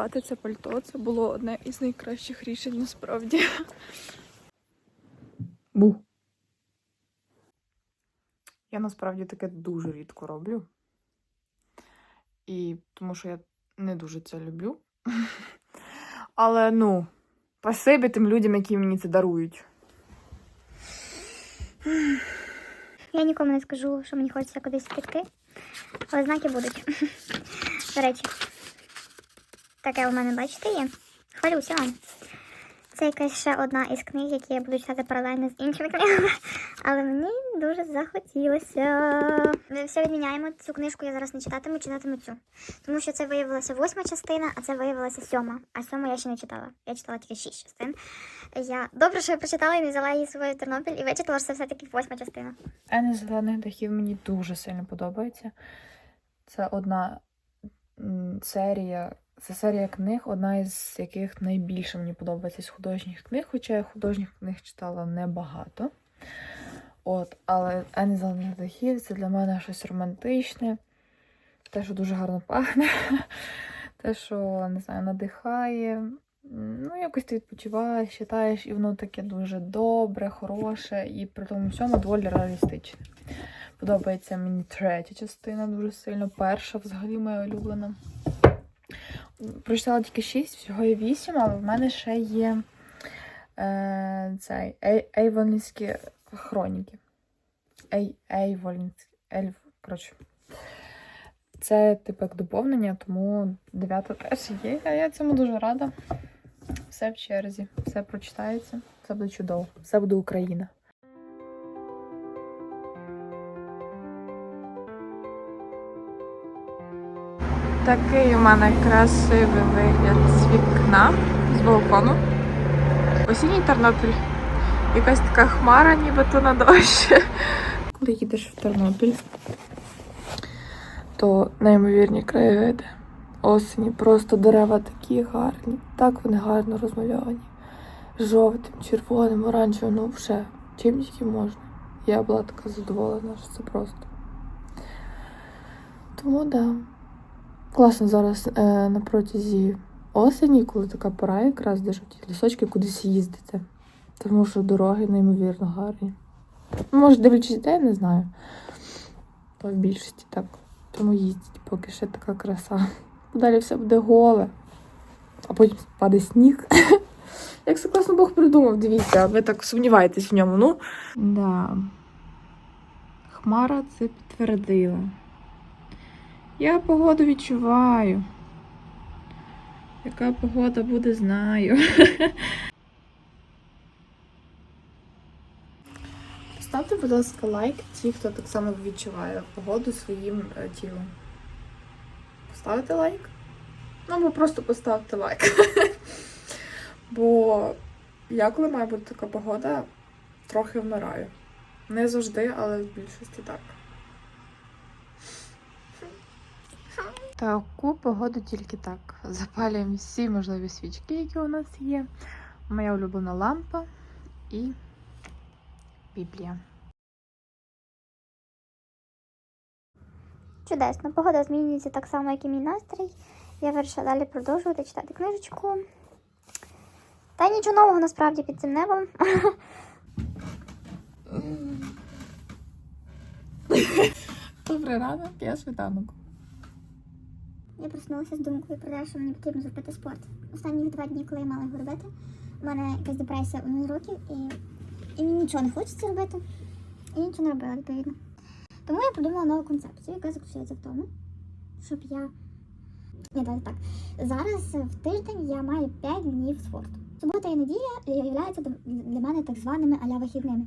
придбати це пальто. Це було одне із найкращих рішень насправді. Бу. Я насправді таке дуже рідко роблю. І тому що я не дуже це люблю. Але ну, спасибі тим людям, які мені це дарують. Я нікому не скажу, що мені хочеться кудись піти, але знаки будуть. До речі, таке у мене, бачите, є. Хвалюся вам. Це якась ще одна із книг, які я буду читати паралельно з іншими книгами. Але мені дуже захотілося. Ми все відміняємо. Цю книжку я зараз не читатиму, читатиму цю. Тому що це виявилася восьма частина, а це виявилася сьома. А сьому я ще не читала. Я читала тільки шість частин. Я добре, що я прочитала і не взяла її в Тернопіль і вичитала, що це все-таки восьма частина. Ени зелених дахів мені дуже сильно подобається. Це одна серія, це серія книг, одна із яких найбільше мені подобається з художніх книг, хоча я художніх книг читала небагато. От, але Ени зелених це для мене щось романтичне, те, що дуже гарно пахне, те, що не знаю, надихає. Ну, якось ти відпочиваєш, читаєш, і воно таке дуже добре, хороше, і при тому всьому доволі реалістичне. Подобається мені третя частина дуже сильно. Перша взагалі моя улюблена. Прочитала тільки шість, всього є вісім, але в мене ще є е, цей Ей- хроніки. Ей, Ейвонські. Ельф, коротше. Це типу як доповнення, тому дев'ята теж є. А я цьому дуже рада. Все в черзі, все прочитається, все буде чудово, все буде Україна. Такий у мене красивий вигляд з вікна, з балкону. Осінній Тернопіль. Якась така хмара, нібито на дощ. Коли їдеш в Тернопіль, то неймовірні краєвиди. Осені, просто дерева такі гарні, так вони гарно розмальовані. Жовтим, червоним, оранжевим, ну вже чим тільки можна. Я була така задоволена, що це просто. Тому да. Класно зараз е, на протязі осені, коли така пора, якраз де жовті лісочки, кудись їздити. Тому що дороги неймовірно гарні. Ну, Може, дивлячись де, не знаю. То в більшості так. Тому їздять, поки ще така краса. Далі все буде голе, а потім паде сніг. Як це класно Бог придумав, дивіться, ви так сумніваєтесь в ньому, ну. Да. Хмара це підтвердила. Я погоду відчуваю. Яка погода буде, знаю. Ставте, будь ласка, лайк ті, хто так само відчуває погоду своїм е, тілом. Поставити лайк? Ну, або просто поставте лайк. Бо я, коли має бути така погода, трохи вмираю. Не завжди, але в більшості так. Таку погоду тільки так. Запалюємо всі можливі свічки, які у нас є. Моя улюблена лампа і Біблія. Чудесно, погода змінюється так само, як і мій настрій. Я вирішила далі продовжувати читати книжечку. Та нічого нового насправді під цим небом. Добрий ранок, я світанок. Я проснулася з думкою про те, що мені потрібно зробити спорт. Останні два дні, коли я мала його робити, у мене якась депресія у років, і, і мені нічого не хочеться робити. І нічого не робила, відповідно. Тому я придумала нову концепцію, яка заключається в тому, щоб я. Ні, давайте так. Зараз в тиждень я маю 5 днів спорту. Субота і неділя являються для мене так званими аля вихідними.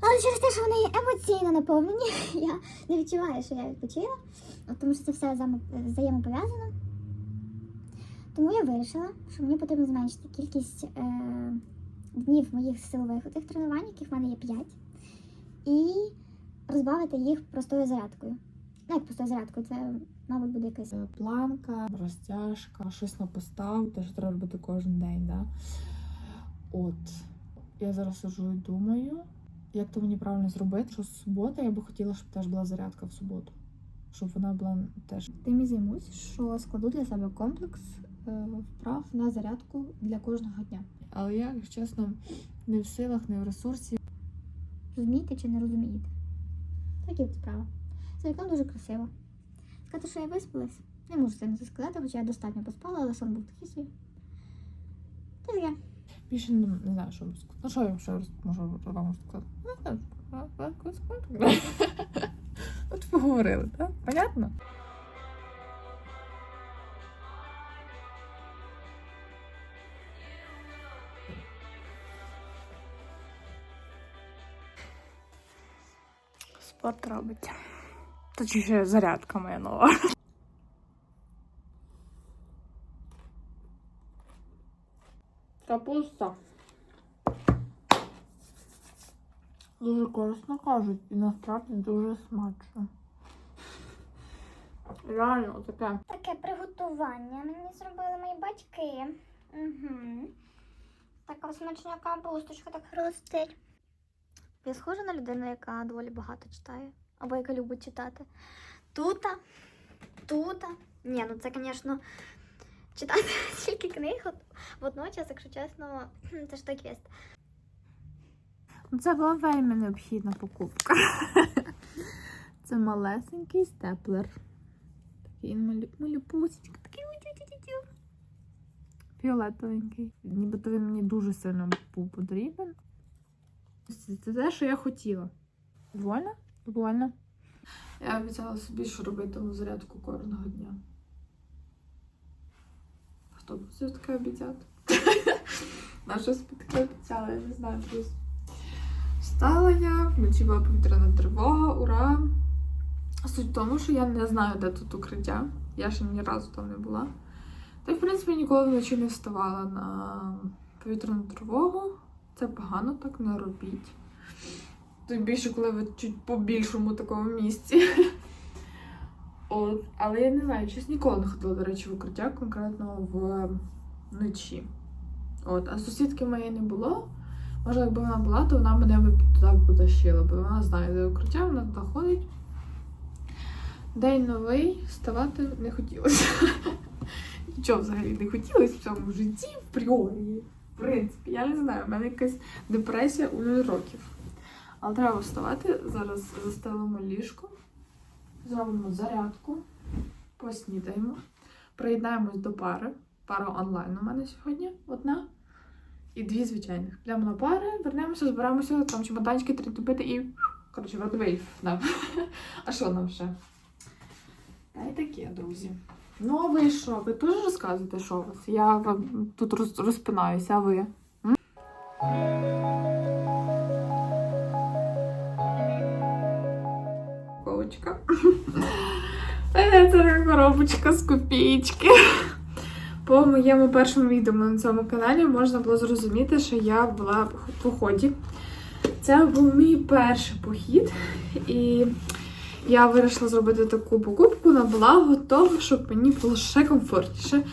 Але через те, що вони емоційно наповнені, я не відчуваю, що я відпочила, тому що це все взаємо- взаємопов'язано. Тому я вирішила, що мені потрібно зменшити кількість е, днів моїх силових тих тренувань, яких в мене є 5, і розбавити їх простою зарядкою. Ну, як простою зарядкою, це, мабуть, буде якась Е, Планка, розтяжка, щось на постав, те, що треба робити кожен день. Да? От. Я зараз сижу і думаю, як то мені правильно зробити, що субота я би хотіла, щоб теж була зарядка в суботу. Щоб вона була теж. Тим і займусь, що складу для себе комплекс е, вправ на зарядку для кожного дня. Але я, якщо чесно, не в силах, не в ресурсі. Розумієте чи не розумієте? Такі от справи. Це вікно дуже красиво. Сказати, що я виспалась, не можу це сказати, хоча я достатньо поспала, але сон був такий собі. Та таке. Більше не, не знаю, що розказати. Ну, що я ще можу вам розказати? От поговорили, так? Понятно? Спорт робиться. Та чи ще зарядка моя нова. Капуста. Дуже корисно кажуть, і насправді дуже смачно. Реально таке. Таке приготування мені зробили мої батьки. Угу. Така смачна капусточка так хрустить. Я схожа на людину, яка доволі багато читає. Або яка любить читати. Тута, тута. Ні, ну це, звісно, читати стільки книг водночас, якщо чесно, це ж той квест. Це була вельми необхідна покупка. Це малесенький степлер. Такий малю, малюпусечка, такий. Фіолетовенький. Нібито він мені дуже сильно був потрібен. Це, те, що я хотіла. Довольна? Довольна. Я обіцяла собі, що робитиму зарядку кожного дня. Хто б це таке обіцяти? На щось таке обіцяла, я не знаю. Просто. Встала я, вночі була повітряна тривога, ура! Суть в тому, що я не знаю, де тут укриття. Я ще ні разу там не була. Та й, в принципі, ніколи вночі не вставала на повітряну тривогу. Це погано, так не робіть. Тим більше, коли ви чуть по більшому такому місці. От. Але я не знаю, щось ніколи не ходила, до речі, в укриття, конкретно вночі. От. А сусідки моєї не було. Може, якби вона була, то вона мене туди потащила, бо вона знає, де укриття, вона туди. День новий, вставати не хотілося. Нічого взагалі не хотілося в цьому житті, в пріорі. В принципі, я не знаю, в мене якась депресія у 0 років. Але треба вставати. Зараз застелимо ліжко, зробимо зарядку, поснідаємо, приєднаємось до пари. Пара онлайн у мене сьогодні одна і дві звичайних. Йдемо на пари, вернемося, зберемося, там чемоданчики трітупити і. Коротше, родвейв нам. А що нам ще? Та й таке, друзі. Ну, а ви що? Ви теж розказуєте, що у вас? Я вам тут роз, розпинаюся, а ви? М? Коробочка. Це коробочка з копійки. По моєму першому відео на цьому каналі можна було зрозуміти, що я була в поході. Це був мій перший похід, і я вирішила зробити таку покупку на благо того, щоб мені було ще комфортніше е,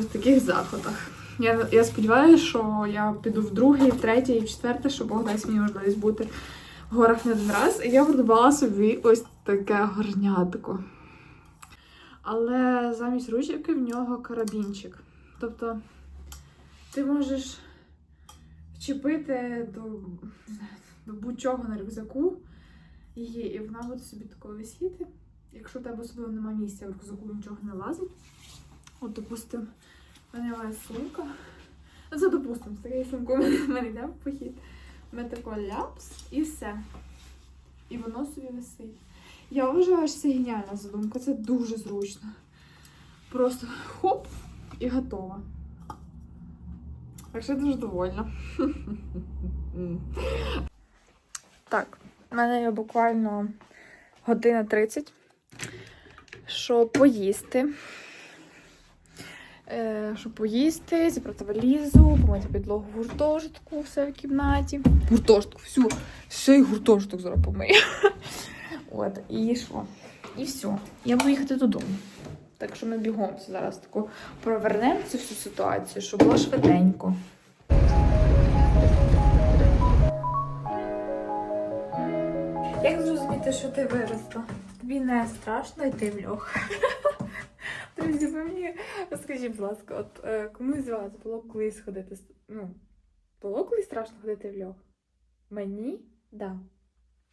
в таких заходах. Я, я сподіваюся, що я піду в другий, в третій і в четвертий, що Бог дасть мені можливість бути в горах не один раз. І я придбала собі ось таке горнятко. Але замість ручки в нього карабінчик. Тобто ти можеш вчепити до, до будь-чого на рюкзаку її, і вона буде собі такою висіти. Якщо в тебе особливо немає місця, в рюкзаку нічого не лазить. От, допустим, в мене є сумка. Ну, це допустим, з такою сумкою ми- ми не йдемо в похід. Ми і все. І воно собі висить. Я вважаю, що це геніальна задумка, це дуже зручно. Просто хоп і готово. Так що я дуже довольна. Так, в мене є буквально година 30, щоб поїсти. Е, щоб поїсти, зібрати валізу, помити підлогу в гуртожитку, все в кімнаті. Гуртожитку, всю, все гуртожиток зараз помию. От, і що? І все. Я буду їхати додому. Так що ми бігом зараз таку провернемо цю всю ситуацію, щоб було швиденько. Як зрозуміти, що ти виросла? Тобі не страшно йти в льох. Друзі, ви мені скажіть, будь ласка, от е, комусь з вас було колись ходити, ну, було колись страшно ходити в льох? Мені? Да.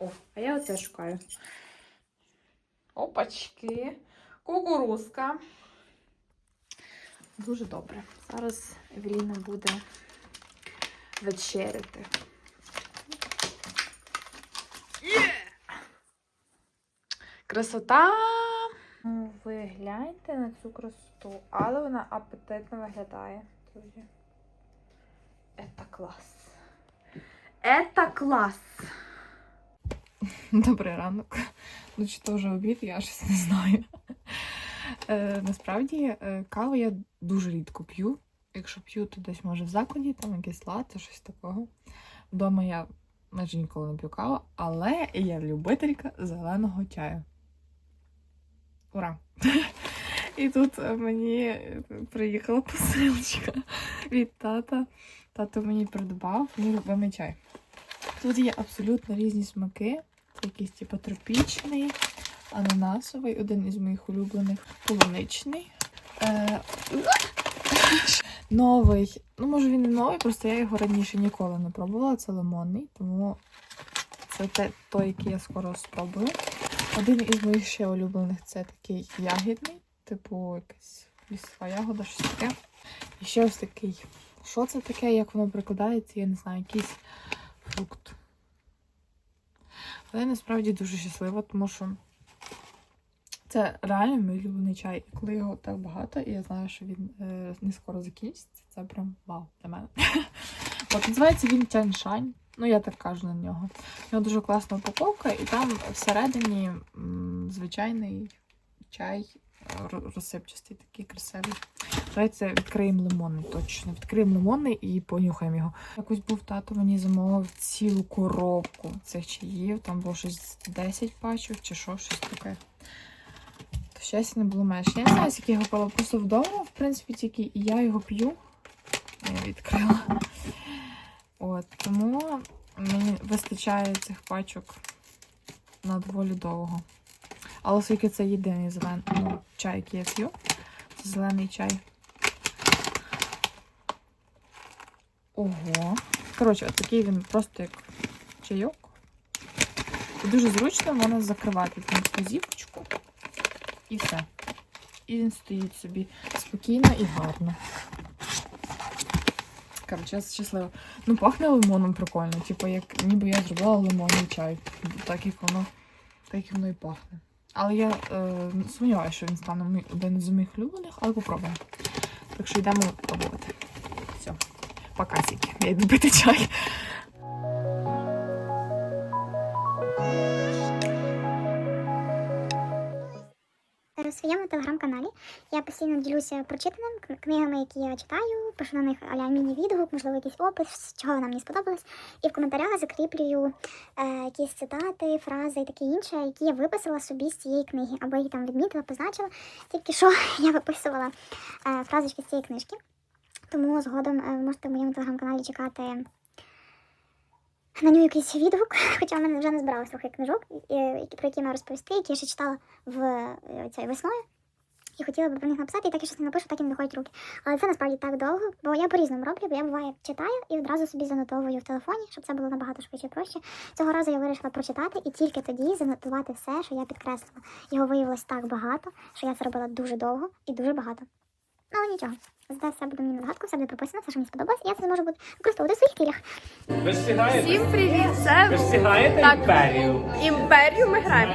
О, а я оце шукаю. Опачки. Кукурузка. Дуже добре. Зараз Евеліна буде вечеряти. Є! Красота! Ну, ви гляньте на цю красоту, але вона апетитно виглядає, друзі. Это клас. Это клас. Добрий ранок. Ну, чи то вже обід, я щось не знаю. Е, насправді, е, каву я дуже рідко п'ю. Якщо п'ю, то десь може в закладі, там якийсь латте, щось такого. Вдома я майже ніколи не п'ю каву, але я любителька зеленого чаю. Ура! І тут е, мені е, приїхала посилочка від тата. Тато мені придбав мій любимий чай. Тут є абсолютно різні смаки. Якийсь типу тропічний, ананасовий, один із моїх улюблених, полуничний. Е, новий. Ну, може він і новий, просто я його раніше ніколи не пробувала. Це лимонний, тому це те, той, який я скоро спробую. Один із моїх ще улюблених це такий ягідний, типу якась лісова ягода, щось таке. І ще ось такий. Що це таке, як воно прикладається, я не знаю, якийсь фрукт. Але я насправді дуже щаслива, тому що це реально мій улюблений чай. І коли його так багато, і я знаю, що він е, не скоро закінчиться, це прям вау для мене. От називається він Тяньшань. Ну, я так кажу на нього. У нього дуже класна упаковка, і там всередині м, звичайний чай розсипчастий, такий красивий. Давайте відкриємо лимонний, точно. Відкриємо лимонний і понюхаємо його. Якось був тато мені замовив цілу коробку цих чаїв. Там було щось 10 пачок чи що, щось таке. То щастя не було менше. Я не знаю, скільки я його пила просто вдома, в принципі, тільки і я його п'ю. Я відкрила. От, тому мені вистачає цих пачок на доволі довго. Але оскільки це єдиний зелений ну, чай, який я п'ю, це зелений чай. Ого. Коротше, от такий він просто як чайок. І дуже зручно можна закривати там позівочку. І все. І він стоїть собі спокійно і гарно. Коротше, я щаслива. Ну, пахне лимоном прикольно. Типу, як ніби я зробила лимонний чай. Так як воно, так як воно і пахне. Але я е, сумніваюся, що він стане один з моїх улюблених, але попробуємо. Так що йдемо пробувати. Все. Пока сіки. Я йду пити чай. Своєму телеграм-каналі я постійно ділюся прочитаним книгами, які я читаю, пишу на них аля міні-відгук, можливо, якийсь опис, чого вона мені сподобалось. І в коментарях закріплюю е, якісь цитати, фрази і таке інше, які я виписала собі з цієї книги, або її там відмітила, позначила. Тільки що я виписувала е, фразочки з цієї книжки. Тому згодом е, можете в моєму телеграм-каналі чекати на нього якийсь відгук, хоча в мене вже не збиралося трохи книжок, про які маю розповісти, які я ще читала в е, цей весною. І хотіла би про них написати, і так я щось не напишу, так і не доходять руки. Але це насправді так довго, бо я по-різному роблю, бо я буває читаю і одразу собі занотовую в телефоні, щоб це було набагато швидше і проще. Цього разу я вирішила прочитати і тільки тоді занотувати все, що я підкреслила. Його виявилось так багато, що я це робила дуже довго і дуже багато. Ну, але нічого. Зате все буде мені на згадку, все буде прописано, все, що мені сподобалось, і я це зможу бути використовувати в своїх цілях. Ви ж сігаєте? Всім привіт! Це Ви ж сігаєте Так. імперію? імперію ми граємо.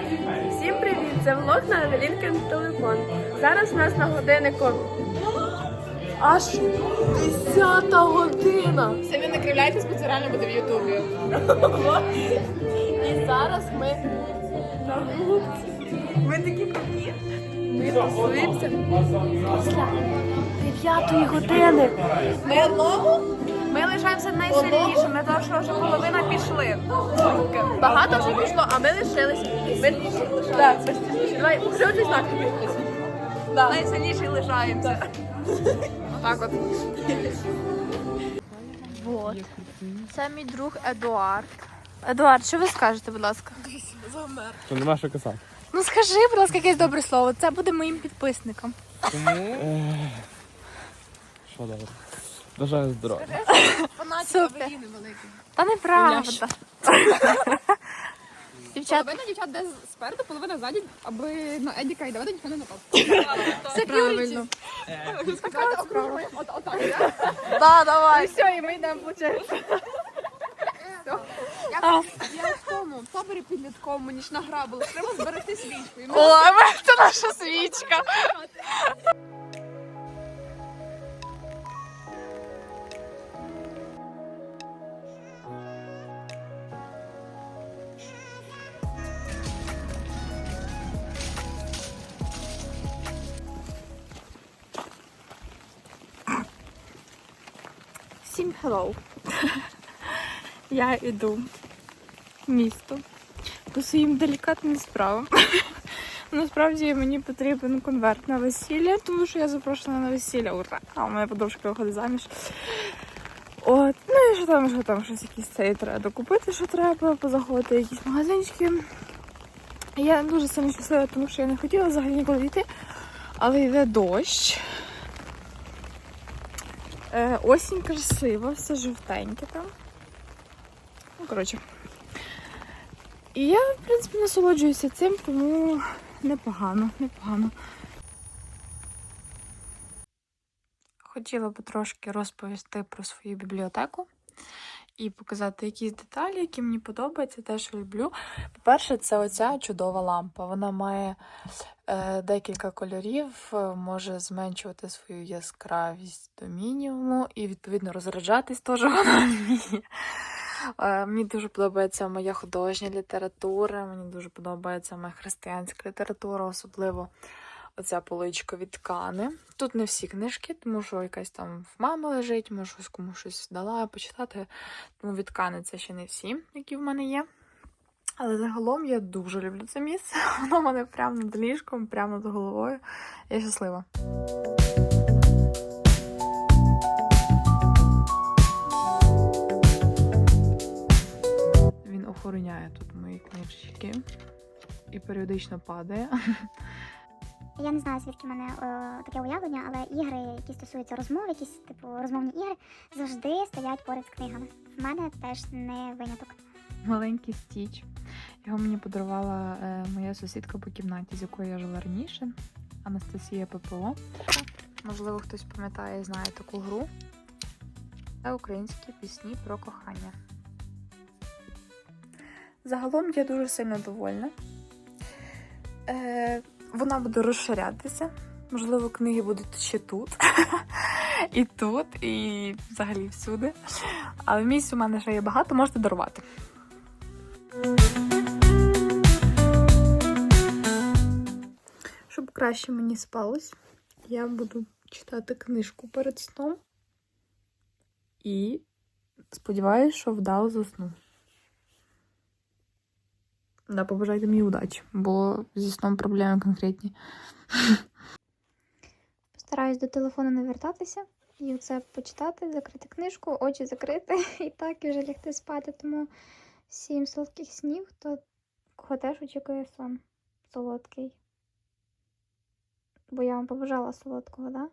Всім привіт! Це влог на Аделінкин телефон. Зараз у нас на годиннику аж 10 година. Сильно не кривляйтесь, бо це реально буде в Ютубі. І зараз ми на губці. Ми такі круті. Ми тусуємося після 9 години. Ми одного? Ми лишаємося найсильнішими, тому що вже половина пішли. Багато вже пішло, а ми лишились. Ми... Так. Давай, оцей знак тобі. Найсильніші лишаємося. Так от. Вот. Це мій друг Едуард. Едуард, що ви скажете, будь ласка? То нема що казати. Ну скажи, будь ласка, якесь добре слово. Це буде моїм підписникам. Тому. Що добре? Бажаю здоров'я. Супер. Та неправда. Дівчата, Половина дівчат де спереду, половина ззаді, аби на Едіка і Давида ніхто не напав. це правильно. Сказати округло, от отак. Да, давай. Все, і ми йдемо по черзі. Я я в тому, в таборі підлітковому нічна гра була. Треба зберегти свічку. І ми О, це наша свічка. Всім hello. Я йду в місто по своїм делікатним справам. Насправді мені потрібен конверт на весілля, тому що я запрошена на весілля. Ура! А у мене подружка виходить заміж. От, ну і що там, що там, щось якісь цей треба докупити, що треба, позаходити якісь магазинчики. Я дуже сильно щаслива, тому що я не хотіла взагалі нікуди йти, але йде дощ. Е, осінь красива, все жовтеньке там. Ну, коротше. І я, в принципі, насолоджуюся цим, тому непогано, непогано. Хотіла би трошки розповісти про свою бібліотеку і показати якісь деталі, які мені подобаються, те, що люблю. По-перше, це оця чудова лампа. Вона має е, декілька кольорів, е, може зменшувати свою яскравість до мінімуму і, відповідно, розряджатись теж вона вміє. Е, Мені дуже подобається моя художня література, мені дуже подобається моя християнська література, особливо оця поличка від ткани. Тут не всі книжки, тому що якась там в мами лежить, може щось комусь щось дала почитати. Тому від ткани це ще не всі, які в мене є. Але загалом я дуже люблю це місце. Воно в мене прямо над ліжком, прямо над головою. Я щаслива. Охороняє тут мої книжечки і періодично падає. Я не знаю, звідки в мене е, таке уявлення, але ігри, які стосуються розмов, якісь типу розмовні ігри, завжди стоять поряд з книгами. В мене теж не виняток. Маленький стіч. Його мені подарувала е, моя сусідка по кімнаті, з якою я жила раніше. Анастасія ППО. Можливо, хтось пам'ятає і знає таку гру. Це українські пісні про кохання. Загалом я дуже сильно довольна. Е, вона буде розширятися. Можливо, книги будуть ще тут, і тут, і взагалі всюди. Але місць у мене ще є багато, можете дарувати. Щоб краще мені спалось, я буду читати книжку перед сном. І сподіваюся, що вдало засну. Да, побажайте мені удачі, бо зі сном проблеми конкретні. Постараюсь до телефону не вертатися і оце почитати, закрити книжку, очі закрити і так і вже лягти спати. Тому всім солодких снів, хто кого теж очікує сон солодкий. Бо я вам побажала солодкого, да?